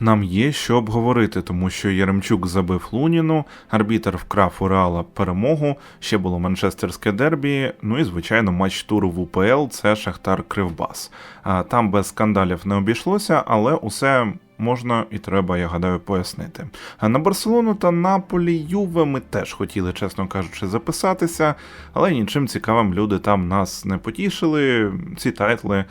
Нам є що обговорити, тому що Яремчук забив Луніну, арбітер вкрав у Реала перемогу, ще було Манчестерське дербі. Ну і звичайно, матч туру в УПЛ це Шахтар Кривбас. Там без скандалів не обійшлося, але усе. Можна і треба, я гадаю, пояснити. А на Барселону та Наполі Юве ми теж хотіли, чесно кажучи, записатися, але нічим цікавим люди там нас не потішили. Ці тайтли,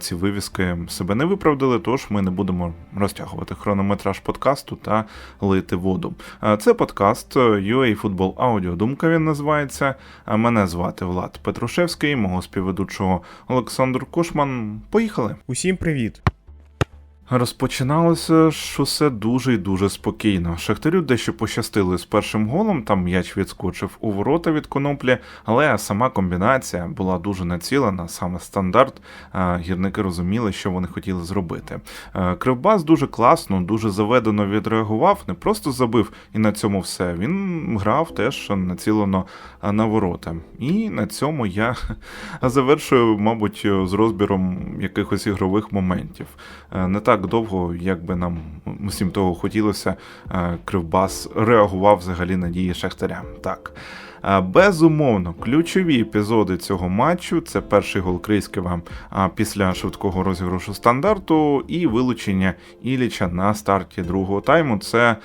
ці вивіски себе не виправдали, тож ми не будемо розтягувати хронометраж подкасту та лити воду. Це подкаст UA Football Audio Думка він називається. Мене звати Влад Петрушевський, мого співведучого Олександр Кошман. Поїхали! Усім привіт! Розпочиналося ж усе дуже і дуже спокійно. Шахтарю дещо пощастили з першим голом, там м'яч відскочив у ворота від коноплі, але сама комбінація була дуже націлена, саме стандарт. Гірники розуміли, що вони хотіли зробити. Кривбас дуже класно, дуже заведено відреагував, не просто забив і на цьому все. Він грав теж націлено на ворота. І на цьому я завершую, мабуть, з розбіром якихось ігрових моментів. Не так довго, як би нам усім того хотілося, е, Кривбас реагував взагалі на дії Шахтаря. Так. Е, Безумовно, ключові епізоди цього матчу це перший гол Крийського після швидкого розіграшу стандарту і вилучення Іліча на старті другого тайму. Це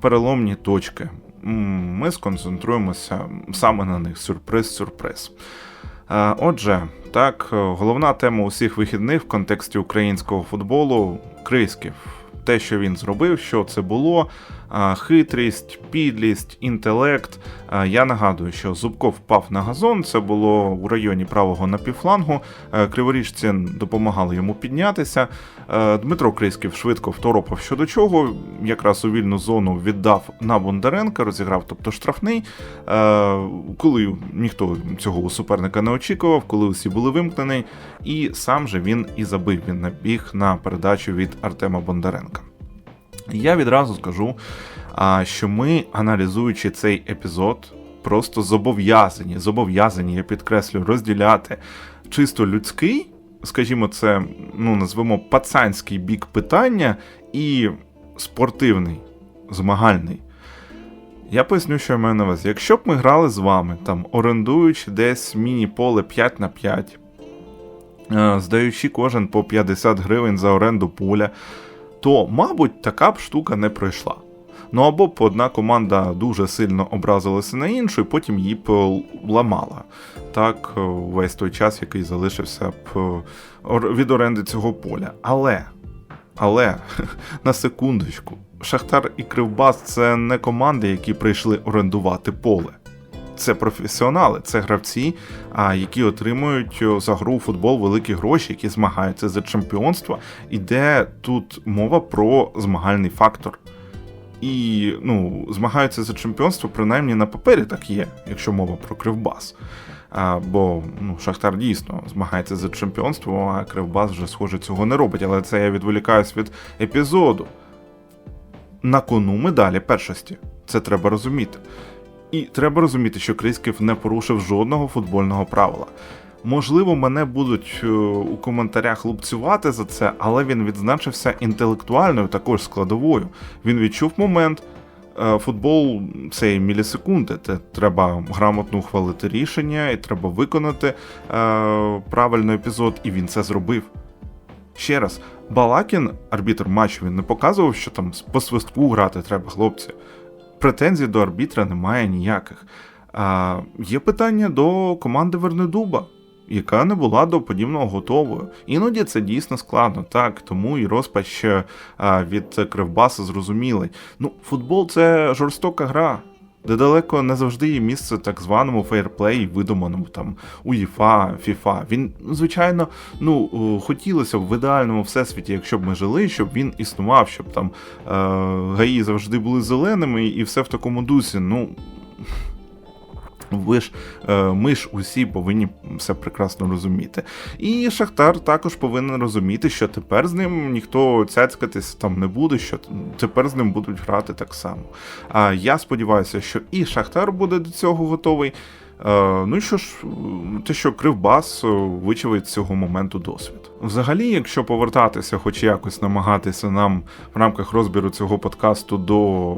переломні точки. Ми сконцентруємося саме на них. Сюрприз, сюрприз. Отже, так, е, головна тема усіх вихідних в контексті українського футболу Крисків. Те, що він зробив, що це було, хитрість, підлість, інтелект. Я нагадую, що Зубков впав на газон. Це було у районі правого напівфлангу. Е, Криворіжці допомагали йому піднятися. Е, Дмитро Крисків швидко второпав щодо чого. Якраз у вільну зону віддав на Бондаренка, розіграв, тобто штрафний. Е, Коли ніхто цього у суперника не очікував, коли усі були вимкнені, і сам же він і забив. Він набіг на передачу від Артема Бондаренка. Я відразу скажу, що ми, аналізуючи цей епізод, просто зобов'язані, зобов'язані, я підкреслю, розділяти чисто людський, скажімо, це ну, назвемо пацанський бік питання і спортивний, змагальний. Я поясню, що я маю на увазі. Якщо б ми грали з вами, там, орендуючи десь міні-поле 5 на 5, е, здаючи кожен по 50 гривень за оренду поля, то, мабуть, така б штука не пройшла. Ну або б одна команда дуже сильно образилася на іншу, і потім її б е, ламала. Так, е, весь той час, який залишився б е, від оренди цього поля. Але, але, на секундочку, Шахтар і Кривбас це не команди, які прийшли орендувати поле. Це професіонали, це гравці, які отримують за гру у футбол великі гроші, які змагаються за чемпіонство. Іде тут мова про змагальний фактор. І ну, змагаються за чемпіонство, принаймні на папері так є, якщо мова про Кривбас. А, бо ну, Шахтар дійсно змагається за чемпіонство, а Кривбас вже, схоже, цього не робить. Але це я відволікаюсь від епізоду. На кону медалі першості. Це треба розуміти. І треба розуміти, що Крисків не порушив жодного футбольного правила. Можливо, мене будуть е, у коментарях лупцювати за це, але він відзначився інтелектуальною також складовою. Він відчув момент. Е, Футбол це і мілісекунди. Те треба грамотно ухвалити рішення, і треба виконати е, правильний епізод, і він це зробив. Ще раз, Балакін, арбітр матчу, він не показував, що там по свистку грати треба, хлопці. Претензій до арбітра немає ніяких. А, є питання до команди Вернедуба, яка не була до подібного готовою. Іноді це дійсно складно, так, тому і розпач від Кривбаса зрозумілий. Ну, футбол це жорстока гра. Де далеко не завжди є місце так званому фейерплей, видуманому там УЄФА, ФІФА. Він, звичайно, ну е, хотілося б в ідеальному всесвіті, якщо б ми жили, щоб він існував, щоб там е, гаї завжди були зеленими і все в такому дусі. Ну ви ж е, ми ж усі повинні все прекрасно розуміти. І Шахтар також повинен розуміти, що тепер з ним ніхто цяцькатись там не буде, що тепер з ним будуть грати так само. А я сподіваюся, що і Шахтар буде до цього готовий. Е, Ну і що ж, те, що Кривбас е, вичавить з цього моменту досвід. Взагалі, якщо повертатися, хоч якось намагатися нам в рамках розбіру цього подкасту до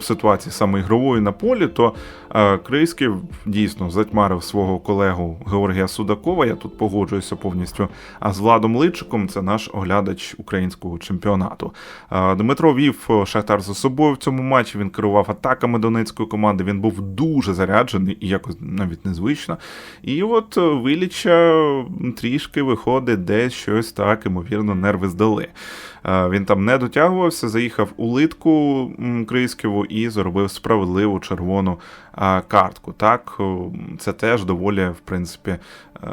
ситуації саме ігрової на полі, то е, Крийський дійсно затьмарив свого колегу Георгія Судакова. Я тут погоджуюся повністю. А з Владом Личиком це наш оглядач українського чемпіонату. Е, Дмитро вів е, Шахтар за собою в цьому матчі. Він керував атаками донецької команди. Він був дуже заряджений і якось навіть незвично. І от Виліча трішки виходить десь щось так, ймовірно, нерви здали. Е, Він там не дотягувався, заїхав у литку Крисківу і зробив справедливу червону е, картку. Так, це теж доволі, в принципі, е,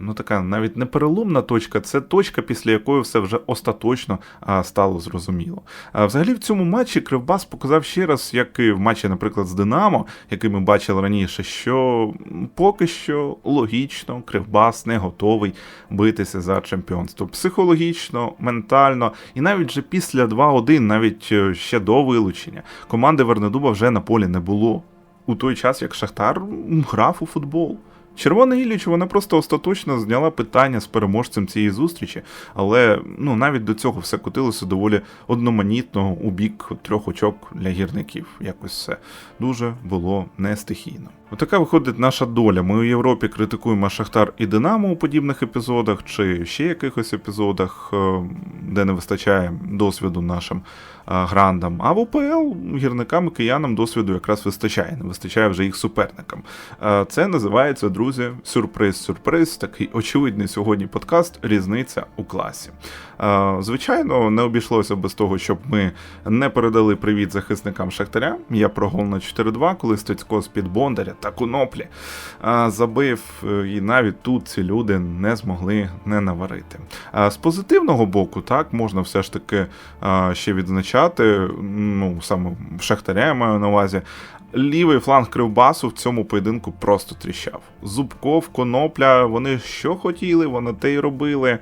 ну така навіть не переломна точка, це точка, після якої все вже остаточно е, стало зрозуміло. Взагалі в цьому матчі Кривбас показав ще раз, як і в матчі, наприклад, з Динамо, який ми бачили раніше, що поки що логічно Кривбас не готовий битися за чемпіонство. Психологічно, ментально, і навіть вже після 2-1, навіть е, ще до вилучення, команди Вернедуба вже на полі не було. У той час, як Шахтар грав у футбол. Червона Ілліч, вона просто остаточно зняла питання з переможцем цієї зустрічі, але ну навіть до цього все котилося доволі одноманітно у бік трьох очок для гірників. Якось все дуже було не стихійно. Отака виходить наша доля. Ми у Європі критикуємо Шахтар і Динамо у подібних епізодах, чи ще якихось епізодах, е, де не вистачає досвіду нашим е, грандам. А в УПЛ гірникам і киянам досвіду якраз вистачає, не вистачає вже їх суперникам. Е, Це називається, друзі, сюрприз-сюрприз. Такий очевидний сьогодні подкаст Різниця у класі. Звичайно, не обійшлося без того, щоб ми не передали привіт захисникам Шахтаря. Я про гол на 4-2, коли Стецько з-під Бондаря та Коноплі забив, е, і навіть тут ці люди не змогли не наварити. З позитивного боку, так, можна все ж таки ще відзначати, ну, саме Шахтаря я маю на увазі. Лівий фланг Кривбасу в цьому поєдинку просто тріщав. Зубков, Конопля, вони що хотіли, вони те й робили.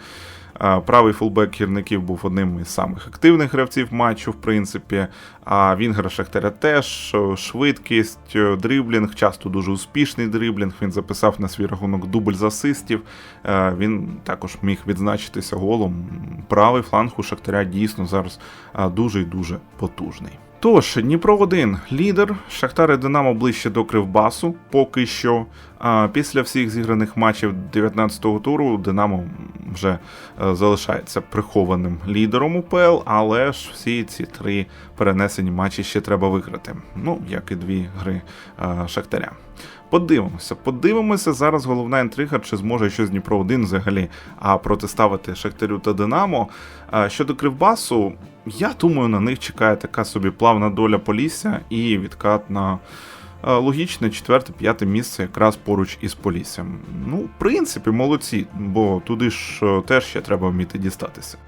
Правий фулбек кірників був одним із самих активних гравців матчу, в принципі. А Вінгер Шахтаря теж швидкість, дриблінг, часто дуже успішний дриблінг. Він записав на свій рахунок дубль з асистів. Е, Він також міг відзначитися голом. Правий фланг у Шахтаря дійсно зараз дуже і дуже потужний. Тож, Дніпро 1 лідер, Шахтар і Динамо ближче до Кривбасу поки що. А після всіх зіграних матчів 19-го туру Динамо вже е, залишається прихованим лідером УПЛ, але ж всі ці три перенесені матчі ще треба виграти. Ну, як і дві гри е, Шахтаря. Подивимося, подивимося зараз. Головна інтрига, чи зможе щось Дніпро 1 взагалі а протиставити Шахтарю та Динамо. А щодо Кривбасу, я думаю, на них чекає така собі плавна доля Полісся і відкат на е, логічне четверте-п'яте місце якраз поруч із Поліссям. Ну, в принципі, молодці, бо туди ж е, теж ще треба вміти дістатися.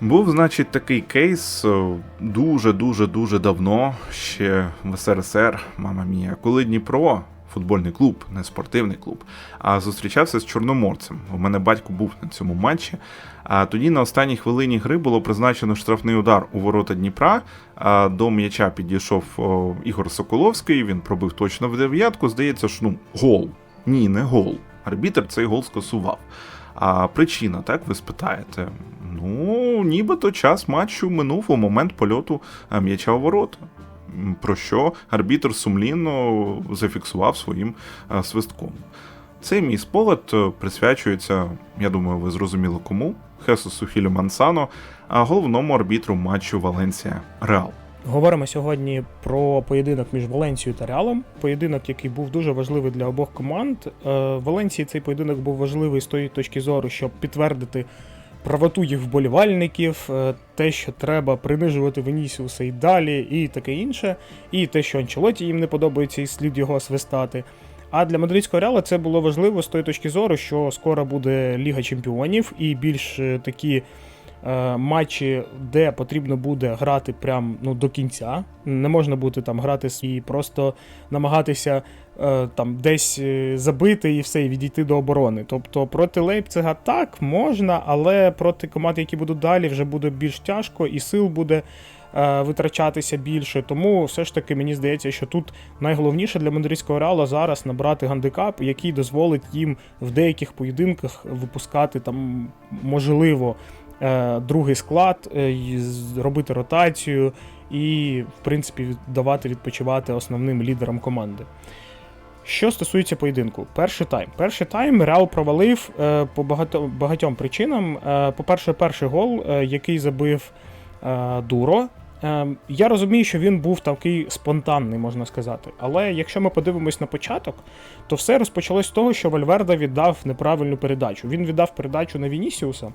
Був, значить, такий кейс дуже дуже дуже давно, ще в СРСР, мама мія, коли Дніпро, футбольний клуб, не спортивний клуб, а зустрічався з Чорноморцем. У мене батько був на цьому матчі. А тоді на останній хвилині гри було призначено штрафний удар у ворота Дніпра. А до м'яча підійшов Ігор Соколовський. Він пробив точно в дев'ятку. Здається, що ну гол. Ні, не гол. Арбітр цей гол скасував. А причина, так ви спитаєте? Ну, нібито час матчу минув у момент польоту м'яча у ворота. Про що арбітр сумлінно зафіксував своїм свистком. Цей мій спогад е, присвячується, я думаю, ви зрозуміли кому, Хесусу Хілю Мансано, а головному арбітру матчу Валенсія Реал. Говоримо сьогодні про поєдинок між Валенсією та Реалом. Поєдинок, який був дуже важливий для обох команд. Е, Валенсії цей поєдинок був важливий з тої точки зору, щоб підтвердити правоту їх вболівальників, е, те, що треба принижувати Венісіуса і далі, і таке інше, і те, що Анчелоті їм не подобається, і слід його свистати. А для мадридського реала це було важливо з тої точки зору, що скоро буде Ліга Чемпіонів і більш е, такі матчі, де потрібно буде грати прям ну, до кінця. Не можна бути там грати і просто намагатися е, там десь е, забити і все, і відійти до оборони. Тобто проти Лейпцига так можна, але проти команд, які будуть далі, вже буде більш тяжко, і сил буде е, витрачатися більше. Тому все ж таки мені здається, що тут найголовніше для мадридського реала зараз набрати гандикап, який дозволить їм в деяких поєдинках випускати там можливо е, другий склад, е, робити ротацію і, в принципі, давати відпочивати основним лідерам команди. Що стосується поєдинку, перший тайм. Перший тайм Реал провалив е, по багатьом причинам. Е, по-перше, перший гол, е, який забив е, Дуро. Е, я розумію, що він був такий спонтанний, можна сказати. Але якщо ми подивимось на початок, то все розпочалось з того, що Вальверда віддав неправильну передачу. Він віддав передачу на Вінісіуса,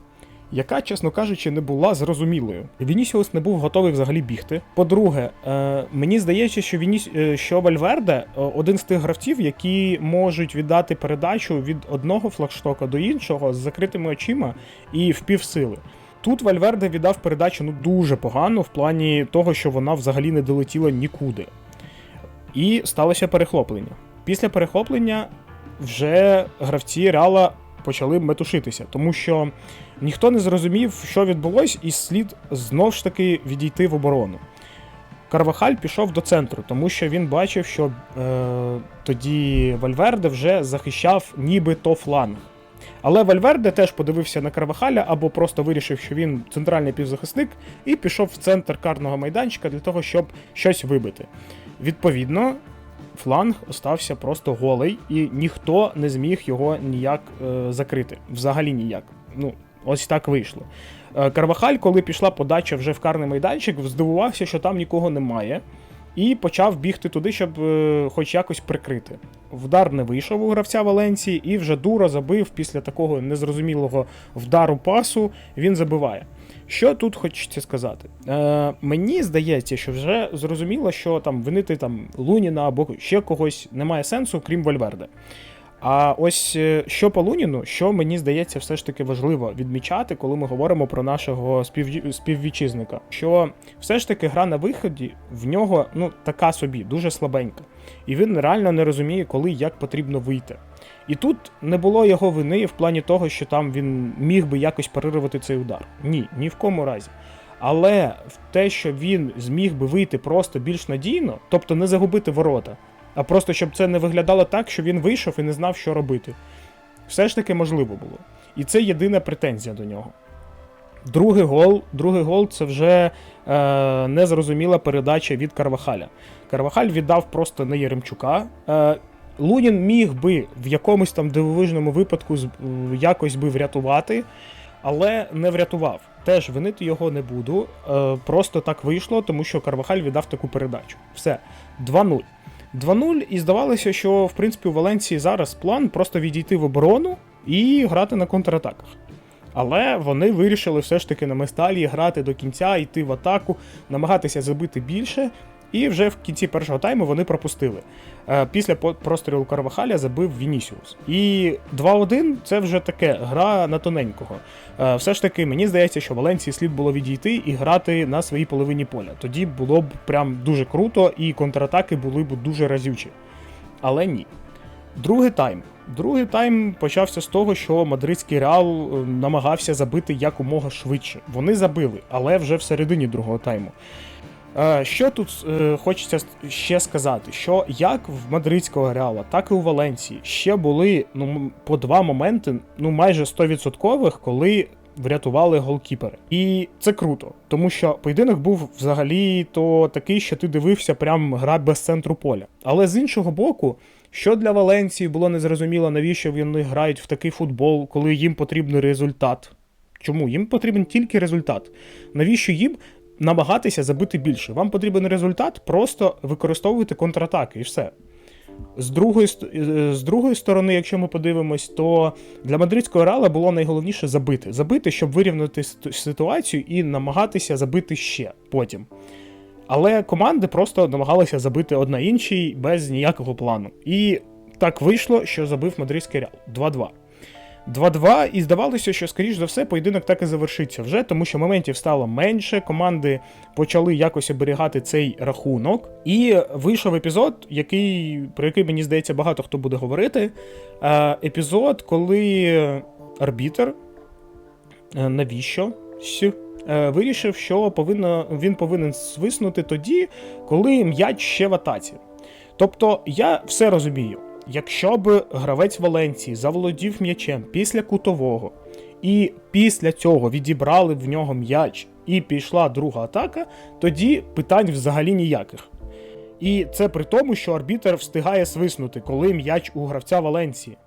яка, чесно кажучи, не була зрозумілою. Вінісіус не був готовий взагалі бігти. По-друге, е, мені здається, що Вініс... е, що Вальверде е, один з тих гравців, які можуть віддати передачу від одного флагштока до іншого з закритими очима і в півсили. Тут Вальверде віддав передачу ну дуже погано в плані того, що вона взагалі не долетіла нікуди. І сталося перехоплення. Після перехоплення вже гравці Реала почали метушитися, тому що ніхто не зрозумів, що відбулось, і слід знов ж таки відійти в оборону. Карвахаль пішов до центру, тому що він бачив, що е, тоді Вальверде вже захищав нібито фланг. Але Вальверде теж подивився на Карвахаля або просто вирішив, що він центральний півзахисник, і пішов в центр карного майданчика для того, щоб щось вибити. Відповідно, фланг остався просто голий, і ніхто не зміг його ніяк е, закрити. Взагалі ніяк. Ну, ось так вийшло. Е, Карвахаль, коли пішла подача вже в карний майданчик, здивувався, що там нікого немає, і почав бігти туди, щоб е, хоч якось прикрити. Вдар не вийшов у гравця Валенції, і вже Дуро забив після такого незрозумілого вдару пасу. Він забиває. Що тут хочеться сказати? Е, мені здається, що вже зрозуміло, що там винити там Луніна або ще когось немає сенсу, крім Вальверде. А ось е, що по Луніну, що мені здається, все ж таки важливо відмічати, коли ми говоримо про нашого спів... співвітчизника, що все ж таки гра на виході в нього ну така собі, дуже слабенька. І він реально не розуміє, коли як потрібно вийти. І тут не було його вини в плані того, що там він міг би якось парирувати цей удар. Ні, ні в кому разі. Але в те, що він зміг би вийти просто більш надійно, тобто не загубити ворота, а просто щоб це не виглядало так, що він вийшов і не знав, що робити. Все ж таки можливо було. І це єдина претензія до нього. Другий гол, другий гол це вже е, незрозуміла передача від Карвахаля. Карвахаль віддав просто на Єремчука. Е, Лунін міг би в якомусь там дивовижному випадку якось би врятувати, але не врятував. Теж винити його не буду. Е, просто так вийшло, тому що Карвахаль віддав таку передачу. Все, 2-0. 2-0, і здавалося, що в принципі у Валенції зараз план просто відійти в оборону і грати на контратаках. Але вони вирішили все ж таки на Месталі грати до кінця, йти в атаку, намагатися забити більше. І вже в кінці першого тайму вони пропустили. Е, Після прострілу Карвахаля забив Вінісіус. І 2-1 це вже таке гра на тоненького. Е, Все ж таки, мені здається, що Валенції слід було відійти і грати на своїй половині поля. Тоді було б прям дуже круто, і контратаки були б дуже разючі. Але ні. Другий тайм. Другий тайм почався з того, що мадридський реал е, намагався забити якомога швидше. Вони забили, але вже в середині другого тайму. Е, Що тут е, хочеться ще сказати, що як в мадридського реала, так і у Валенції ще були ну, по два моменти, ну майже 100%, коли врятували голкіпери. І це круто, тому що поєдинок був взагалі то такий, що ти дивився прям гра без центру поля. Але з іншого боку, що для Валенції було незрозуміло, навіщо вони грають в такий футбол, коли їм потрібен результат. Чому? Їм потрібен тільки результат. Навіщо їм намагатися забити більше? Вам потрібен результат, просто використовуйте контратаки і все. З другої, е, з другої сторони, якщо ми подивимось, то для мадридського реала було найголовніше забити. Забити, щоб вирівняти ситуацію і намагатися забити ще потім. Але команди просто намагалися забити одна іншій без ніякого плану. І так вийшло, що забив мадридський реал 2-2. 2-2, і здавалося, що, скоріш за все, поєдинок так і завершиться вже, тому що моментів стало менше, команди почали якось оберігати цей рахунок. І вийшов епізод, який, про який, мені здається, багато хто буде говорити. Е, епізод, коли арбітер, е, навіщо? Е, Вирішив, що повинно, він повинен свиснути тоді, коли м'яч ще в атаці. Тобто, я все розумію. Якщо б гравець Валенції заволодів м'ячем після кутового, і після цього відібрали в нього м'яч і пішла друга атака, тоді питань взагалі ніяких. І це при тому, що арбітер встигає свиснути, коли м'яч у гравця Валенції.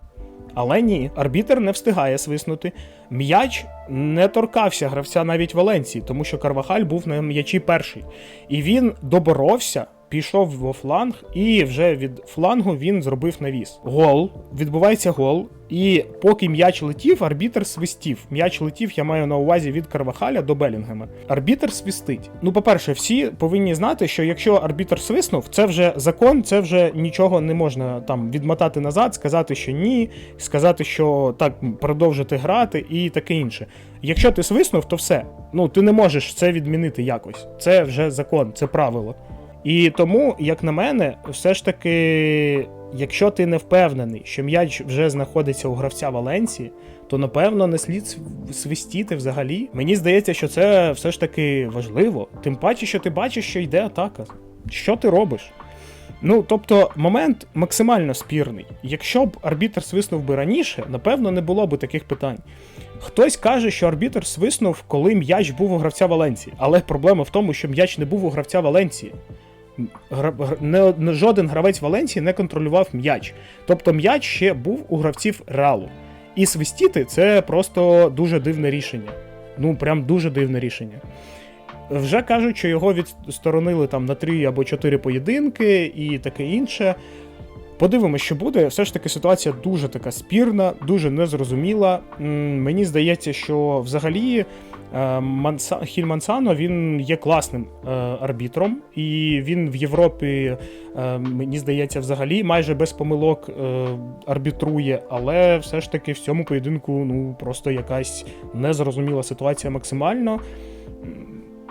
Але ні, арбітер не встигає свиснути. М'яч не торкався гравця навіть Валенції, тому що Карвахаль був на м'ячі перший. І він доборовся, пішов во фланг, і вже від флангу він зробив навіс. Гол, відбувається гол. І поки м'яч летів, арбітер свистів. М'яч летів, я маю на увазі від Карвахаля до Белінгема. Арбітер свистить. Ну, по-перше, всі повинні знати, що якщо арбітер свиснув, це вже закон, це вже нічого не можна там відмотати назад, сказати, що ні, сказати, що так продовжити грати і таке інше. Якщо ти свиснув, то все. Ну ти не можеш це відмінити якось. Це вже закон, це правило. І тому, як на мене, все ж таки, якщо ти не впевнений, що м'яч вже знаходиться у гравця Валенції, то напевно не слід свистіти взагалі. Мені здається, що це все ж таки важливо. Тим паче, що ти бачиш, що йде атака. Що ти робиш? Ну, тобто, момент максимально спірний. Якщо б арбітр свиснув би раніше, напевно, не було б таких питань. Хтось каже, що арбітр свиснув, коли м'яч був у гравця Валенції. Але проблема в тому, що м'яч не був у гравця Валенції. Гра- не, не- жоден гравець Валенції не контролював м'яч. Тобто м'яч ще був у гравців Реалу. І свистіти це просто дуже дивне рішення. Ну, прям дуже дивне рішення. Вже кажуть, що його відсторонили там на 3 або 4 поєдинки і таке інше. Подивимося, що буде. Все ж таки ситуація дуже така спірна, дуже незрозуміла. Мені здається, що взагалі е, Манса... Хіль Мансано він є класним е, арбітром, і він в Європі, е, мені здається, взагалі майже без помилок арбітрує, але все ж таки в цьому поєдинку ну просто якась незрозуміла ситуація максимально.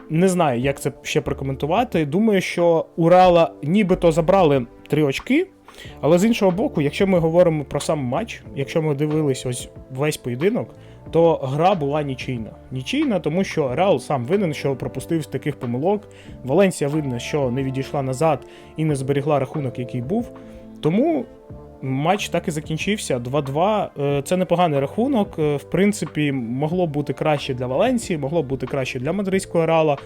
Не знаю, як це ще прокоментувати. Думаю, що Урала нібито забрали три очки. Але з іншого боку, якщо ми говоримо про сам матч, якщо ми дивились ось весь поєдинок, то гра була нічийна. Нічийна, тому що Реал сам винен, що пропустив з таких помилок. Валенсія винна, що не відійшла назад і не зберігла рахунок, який був. Тому матч так і закінчився. 2-2. Е, Це непоганий рахунок. Е, В принципі, могло бути краще для Валенсії, могло бути краще для мадридського Реала.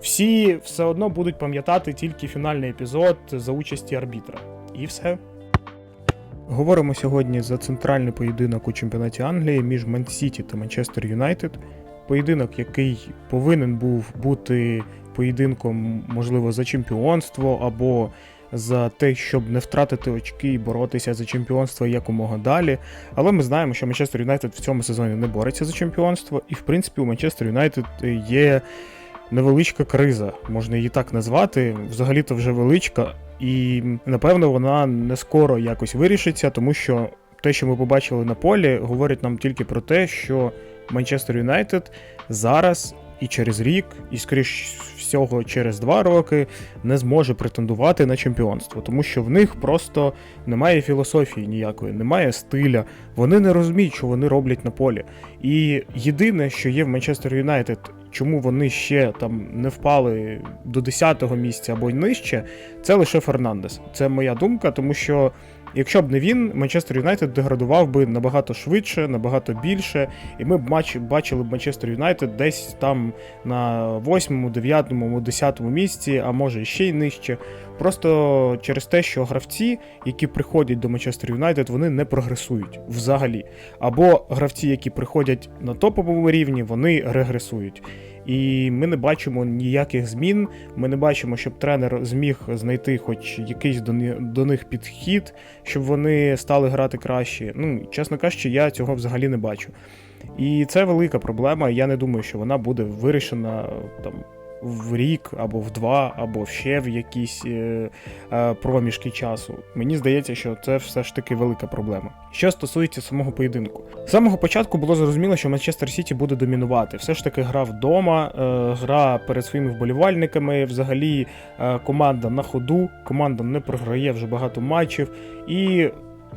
Всі все одно будуть пам'ятати тільки фінальний епізод за участі арбітра. І все. Говоримо сьогодні за центральний поєдинок у чемпіонаті Англії між Ман-Сіті та Манчестер Юнайтед. Поєдинок, який повинен був бути поєдинком, можливо, за чемпіонство або за те, щоб не втратити очки і боротися за чемпіонство якомога далі. Але ми знаємо, що Манчестер Юнайтед в цьому сезоні не бореться за чемпіонство, і в принципі у Манчестер Юнайтед є невеличка криза, можна її так назвати. Взагалі-то вже величка, і напевно вона не скоро якось вирішиться, тому що те, що ми побачили на полі, говорить нам тільки про те, що Манчестер Юнайтед зараз і через рік, і скоріш всього через два роки не зможе претендувати на чемпіонство, тому що в них просто немає філософії ніякої, немає стиля. Вони не розуміють, що вони роблять на полі. І єдине, що є в Манчестер Юнайтед, чому вони ще там не впали до 10-го місця або й нижче, це лише Фернандес. Це моя думка, тому що якщо б не він, Манчестер Юнайтед деградував би набагато швидше, набагато більше, і ми б бачили б Манчестер Юнайтед десь там на 8-му, 9-му, 10-му місці, а може ще й нижче. Просто через те, що гравці, які приходять до Манчестер Юнайтед, вони не прогресують взагалі. Або гравці, які приходять на топовому рівні, вони регресують. І ми не бачимо ніяких змін. Ми не бачимо, щоб тренер зміг знайти хоч якийсь до, них підхід, щоб вони стали грати краще. Ну, чесно кажучи, я цього взагалі не бачу. І це велика проблема. Я не думаю, що вона буде вирішена там в рік, або в два, або ще в якісь е, е, проміжки часу. Мені здається, що це все ж таки велика проблема. Що стосується самого поєдинку, з самого початку було зрозуміло, що Манчестер Сіті буде домінувати. Все ж таки гра вдома, е, гра перед своїми вболівальниками. Взагалі команда на ходу, команда не програє вже багато матчів, і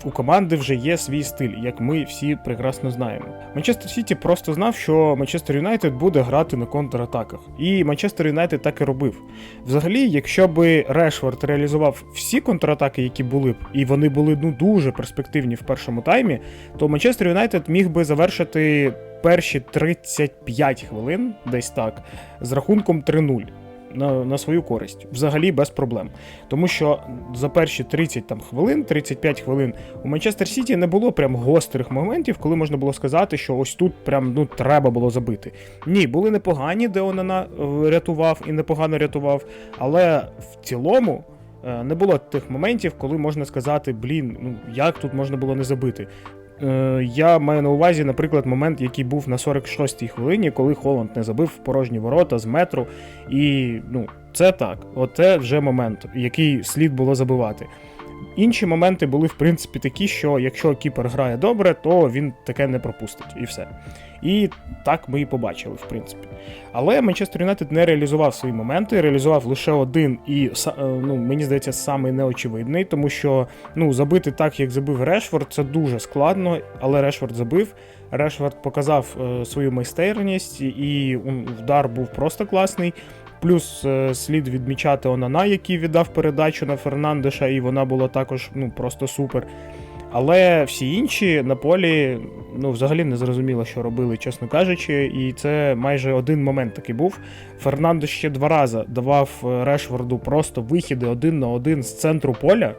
у команди вже є свій стиль, як ми всі прекрасно знаємо. Манчестер Сіті просто знав, що Манчестер Юнайтед буде грати на контратаках. І Манчестер Юнайтед так і робив. Взагалі, якщо би Решфорд реалізував всі контратаки, які були б, і вони були ну дуже перспективні в першому таймі, то Манчестер Юнайтед міг би завершити перші 35 хвилин, десь так, з рахунком 3-0. На, на свою користь, взагалі без проблем. Тому що за перші 30 там, хвилин, 35 хвилин у Манчестер Сіті не було прям гострих моментів, коли можна було сказати, що ось тут прям ну треба було забити. Ні, були непогані, де Онана е, рятував і непогано рятував, але в цілому. е, Не було тих моментів, коли можна сказати, блін, ну як тут можна було не забити. Е, Я маю на увазі, наприклад, момент, який був на 46-й хвилині, коли Холланд не забив порожні ворота з метру. І ну, це так. Оце вже момент, який слід було забивати. Інші моменти були, в принципі, такі, що якщо кіпер грає добре, то він таке не пропустить, і все. І так ми і побачили, в принципі. Але Манчестер Юнайтед не реалізував свої моменти, реалізував лише один, і е, ну, мені здається, самий неочевидний, тому що ну, забити так, як забив Решфорд, це дуже складно, але Решфорд забив. Решфорд показав е, свою майстерність, і удар був просто класний. Плюс е, слід відмічати Онана, який віддав передачу на Фернандеша, і вона була також ну, просто супер. Але всі інші на полі ну, взагалі не зрозуміло, що робили, чесно кажучи, і це майже один момент такий був. Фернандо ще два рази давав решварду Решфорду просто вихіди один на один з центру поля.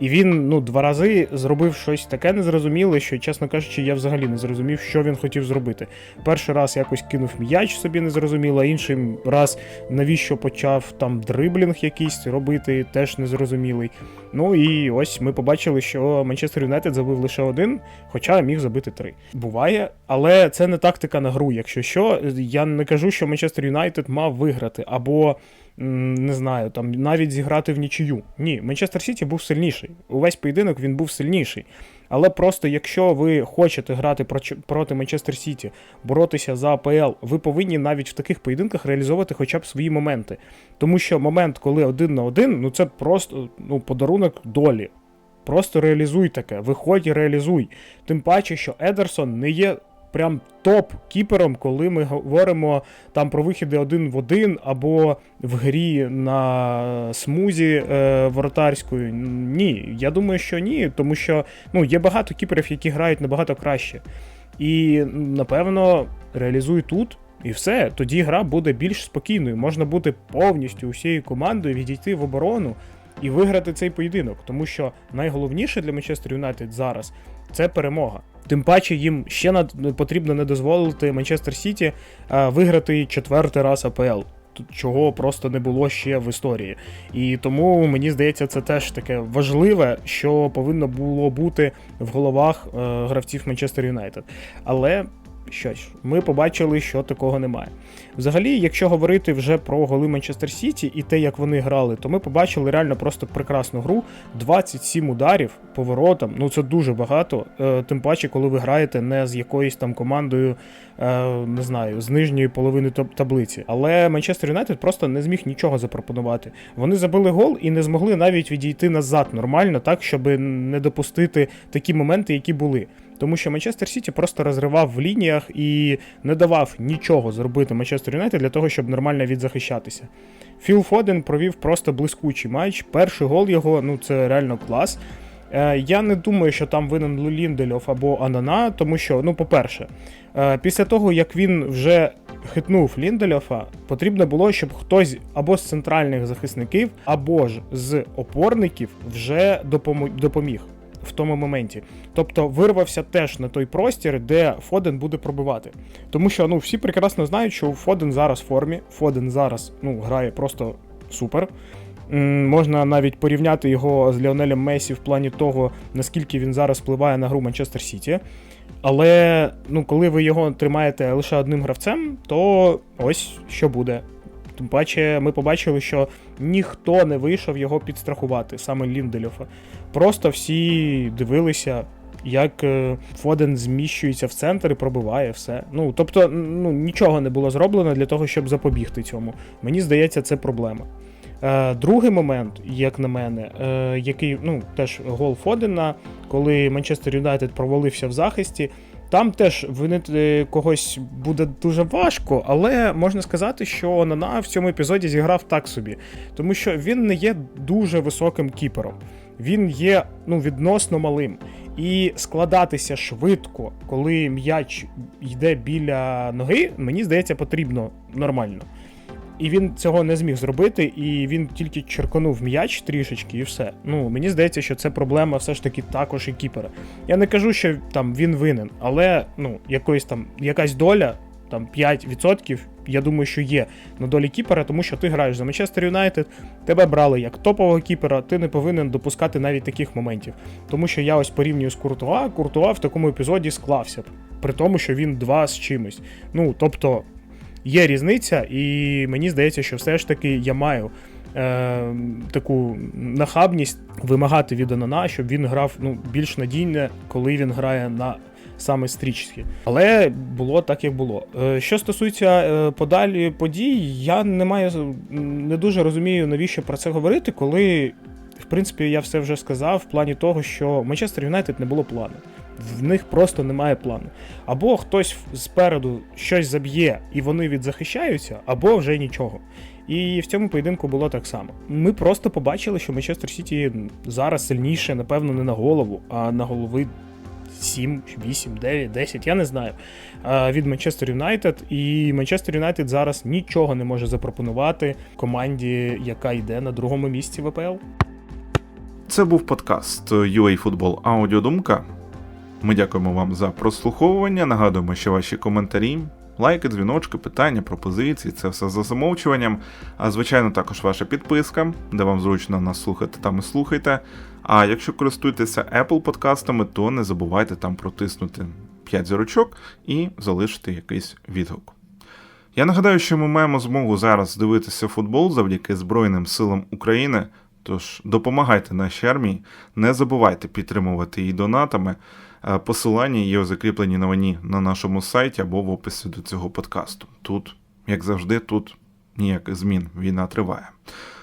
І він ну, два рази зробив щось таке незрозуміле, що, чесно кажучи, я взагалі не зрозумів, що він хотів зробити. Перший раз якось кинув м'яч собі незрозуміло, а інший раз навіщо почав там дриблінг якийсь робити, теж незрозумілий. Ну і ось ми побачили, що Манчестер Юнайтед забив лише один, хоча міг забити три. Буває, але це не тактика на гру. Якщо що, я не кажу, що Манчестер Юнайтед мав виграти або. Не знаю, там навіть зіграти в нічию. Ні, Манчестер Сіті був сильніший. Увесь поєдинок він був сильніший. Але просто якщо ви хочете грати проти Манчестер Сіті, боротися за АПЛ, ви повинні навіть в таких поєдинках реалізовувати хоча б свої моменти. Тому що момент, коли один на один, ну це просто ну, подарунок долі. Просто реалізуй таке, виходь і реалізуй. Тим паче, що Едерсон не є прям топ-кіпером, коли ми говоримо там про вихіди один в один або в грі на смузі е, воротарської. Ні, я думаю, що ні, тому що ну, є багато кіперів, які грають набагато краще. І напевно реалізуй тут. І все, тоді гра буде більш спокійною. Можна бути повністю усією командою відійти в оборону і виграти цей поєдинок. Тому що найголовніше для Манчестер Юнайтед зараз це перемога. Тим паче їм ще над... потрібно не дозволити Манчестер Сіті е, виграти четвертий раз АПЛ. Чого просто не було ще в історії. І тому мені здається, це теж таке важливе, що повинно було бути в головах е, гравців Манчестер Юнайтед. Але що ми побачили, що такого немає. Взагалі, якщо говорити вже про голи Манчестер Сіті і те, як вони грали, то ми побачили реально просто прекрасну гру. 27 ударів поворотом. Ну це дуже багато. Е, тим паче, коли ви граєте не з якоюсь там командою, е, не знаю, з нижньої половини таблиці. Але Манчестер Юнайтед просто не зміг нічого запропонувати. Вони забили гол і не змогли навіть відійти назад нормально, так щоб не допустити такі моменти, які були. Тому що Манчестер Сіті просто розривав в лініях і не давав нічого зробити Манчестер Юнайтед для того, щоб нормально відзахищатися. Філ Фоден провів просто блискучий матч. Перший гол його, ну це реально клас. Е, Я не думаю, що там винен Ліндельов або Анана, тому що, ну, по-перше, е, після того, як він вже хитнув Ліндельофа, потрібно було, щоб хтось або з центральних захисників, або ж з опорників вже допоміг в тому моменті. Тобто вирвався теж на той простір, де Фоден буде пробивати. Тому що ну, всі прекрасно знають, що Фоден зараз в формі, Фоден зараз ну, грає просто супер. Можна навіть порівняти його з Леонелем Месі в плані того, наскільки він зараз впливає на гру Манчестер Сіті. Але ну, коли ви його тримаєте лише одним гравцем, то ось що буде. Тим паче, ми побачили, що ніхто не вийшов його підстрахувати, саме Ліндельофа. Просто всі дивилися, як е, Фоден зміщується в центр і пробиває все. Ну тобто, ну нічого не було зроблено для того, щоб запобігти цьому. Мені здається, це проблема. Е, другий момент, як на мене, е, який ну теж гол Фодена, коли Манчестер Юнайтед провалився в захисті. Там теж винити когось буде дуже важко, але можна сказати, що Нана в цьому епізоді зіграв так собі, тому що він не є дуже високим кіпером. Він є ну, відносно малим. І складатися швидко, коли м'яч йде біля ноги, мені здається, потрібно нормально. І він цього не зміг зробити, і він тільки черканув м'яч трішечки, і все. Ну мені здається, що це проблема все ж таки також і кіпера. Я не кажу, що там він винен, але ну якоїсь там якась доля, там 5%, я думаю, що є на долі кіпера, тому що ти граєш за Манчестер Юнайтед, тебе брали як топового кіпера, ти не повинен допускати навіть таких моментів. Тому що я ось порівнюю з Куртуа, Куртуа в такому епізоді склався, при тому, що він два з чимось. Ну тобто. Є різниця, і мені здається, що все ж таки я маю е, таку нахабність вимагати від Онана, щоб він грав ну, більш надійне, коли він грає на саме стрічці. Але було так, як було. Е, що стосується е, подалі подій, я не маю не дуже розумію, навіщо про це говорити, коли. В принципі, я все вже сказав в плані того, що Манчестер Юнайтед не було плану. В них просто немає плану. Або хтось спереду щось заб'є і вони відзахищаються, або вже нічого. І в цьому поєдинку було так само. Ми просто побачили, що Манчестер Сіті зараз сильніше, напевно, не на голову, а на голови 7, 8, 9, 10, я не знаю. Від Манчестер Юнайтед. І Манчестер Юнайтед зараз нічого не може запропонувати команді, яка йде на другому місці в АПЛ. Це був подкаст UA Football Аудіодумка. Ми дякуємо вам за прослуховування. Нагадуємо, що ваші коментарі, лайки, дзвіночки, питання, пропозиції це все за замовчуванням. А звичайно, також ваша підписка, де вам зручно нас слухати, там і слухайте. А якщо користуєтеся Apple подкастами, то не забувайте там протиснути 5 зірочок і залишити якийсь відгук. Я нагадаю, що ми маємо змогу зараз дивитися футбол завдяки Збройним силам України. Тож допомагайте нашій армії, не забувайте підтримувати її донатами. Е, Посилання є закріплені на мені на нашому сайті або в описі до цього подкасту. Тут, як завжди, тут ніяких змін війна триває.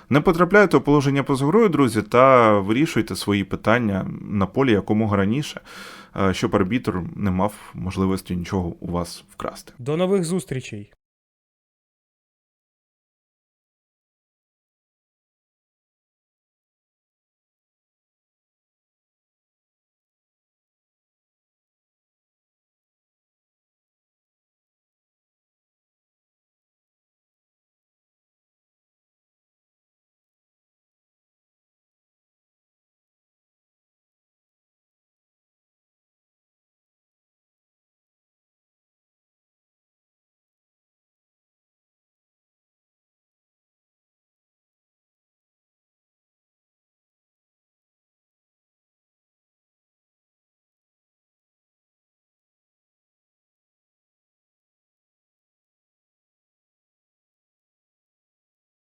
Не потрапляйте у положення поза грою, друзі, та вирішуйте свої питання на полі якомога раніше, е, щоб арбітр не мав можливості нічого у вас вкрасти. До нових зустрічей!